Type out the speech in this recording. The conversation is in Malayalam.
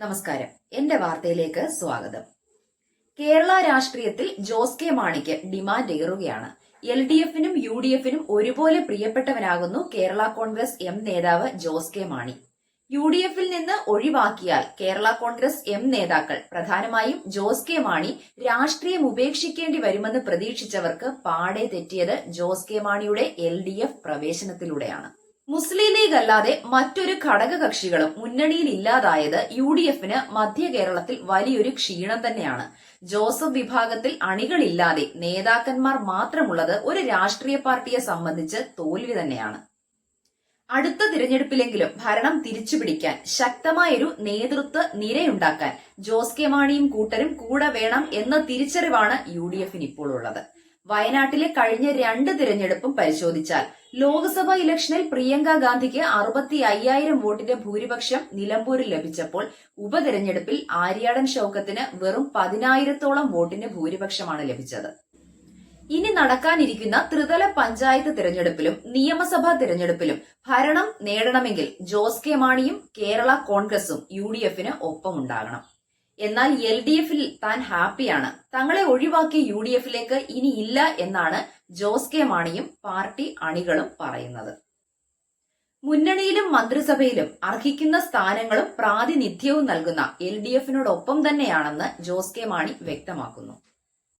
നമസ്കാരം. എന്റെ വാർത്തയിലേക്ക് സ്വാഗതം. കേരള രാഷ്ട്രീയത്തിൽ ജോസ് കെ മാണിക്ക് ഡിമാൻഡ് ഏറുകയാണ്. എൽ ഡി എഫിനും യു ഡി എഫിനും ഒരുപോലെ പ്രിയപ്പെട്ടവനാകുന്നു കേരള കോൺഗ്രസ് എം നേതാവ് Jose K Mani. U D എഫിൽ നിന്ന് ഒഴിവാക്കിയാൽ കേരള കോൺഗ്രസ് എം നേതാക്കൾ പ്രധാനമായും ജോസ് കെ മാണി രാഷ്ട്രീയം ഉപേക്ഷിക്കേണ്ടി വരുമെന്ന് പ്രതീക്ഷിച്ചവർക്ക് പാടെ തെറ്റിയത് ജോസ് കെ മാണിയുടെ എൽ ഡി എഫ് പ്രവേശനത്തിലൂടെയാണ്. മുസ്ലിം ലീഗ് അല്ലാതെ മറ്റൊരു ഘടകകക്ഷികളും മുന്നണിയിൽ ഇല്ലാതായത് യു ഡി എഫിന് മധ്യ കേരളത്തിൽ വലിയൊരു ക്ഷീണം തന്നെയാണ്. ജോസഫ് വിഭാഗത്തിൽ അണികളില്ലാതെ നേതാക്കന്മാർ മാത്രമുള്ളത് ഒരു രാഷ്ട്രീയ പാർട്ടിയെ സംബന്ധിച്ച് തോൽവി തന്നെയാണ്. അടുത്ത തിരഞ്ഞെടുപ്പിലെങ്കിലും ഭരണം തിരിച്ചുപിടിക്കാൻ ശക്തമായൊരു നേതൃത്വ നിരയുണ്ടാക്കാൻ ജോസ് കെ മാണിയും കൂട്ടരും കൂടെ വേണം എന്ന തിരിച്ചറിവാണ് യു ഡി എഫിന് ഇപ്പോൾ ഉള്ളത്. വയനാട്ടിലെ കഴിഞ്ഞ രണ്ട് തിരഞ്ഞെടുപ്പും പരിശോധിച്ചാൽ ലോക്സഭാ ഇലക്ഷനിൽ പ്രിയങ്ക ഗാന്ധിക്ക് അറുപത്തി അയ്യായിരം വോട്ടിന്റെ ഭൂരിപക്ഷം നിലമ്പൂരിൽ ലഭിച്ചപ്പോൾ ഉപതെരഞ്ഞെടുപ്പിൽ ആര്യാടൻ ഷൌക്കത്തിന് വെറും പതിനായിരത്തോളം വോട്ടിന്റെ ഭൂരിപക്ഷമാണ് ലഭിച്ചത്. ഇനി നടക്കാനിരിക്കുന്ന ത്രിതല പഞ്ചായത്ത് തിരഞ്ഞെടുപ്പിലും നിയമസഭാ തിരഞ്ഞെടുപ്പിലും ഭരണം നേടണമെങ്കിൽ ജോസ് കെ മാണിയും കേരള കോൺഗ്രസും യു ഡി എഫിന് ഒപ്പമുണ്ടാകണം. എന്നാൽ എൽ ഡി എഫിൽ താൻ ഹാപ്പിയാണ്. തങ്ങളെ ഒഴിവാക്കിയ യു ഡി എഫിലേക്ക് ഇനി ഇല്ല എന്നാണ് ജോസ് കെ മാണിയും പാർട്ടി അണികളും പറയുന്നത്. മുന്നണിയിലും മന്ത്രിസഭയിലും അർഹിക്കുന്ന സ്ഥാനങ്ങളും പ്രാതിനിധ്യവും നൽകുന്ന എൽ ഡി എഫിനോടൊപ്പം തന്നെയാണെന്ന് ജോസ് കെ മാണി വ്യക്തമാക്കുന്നു.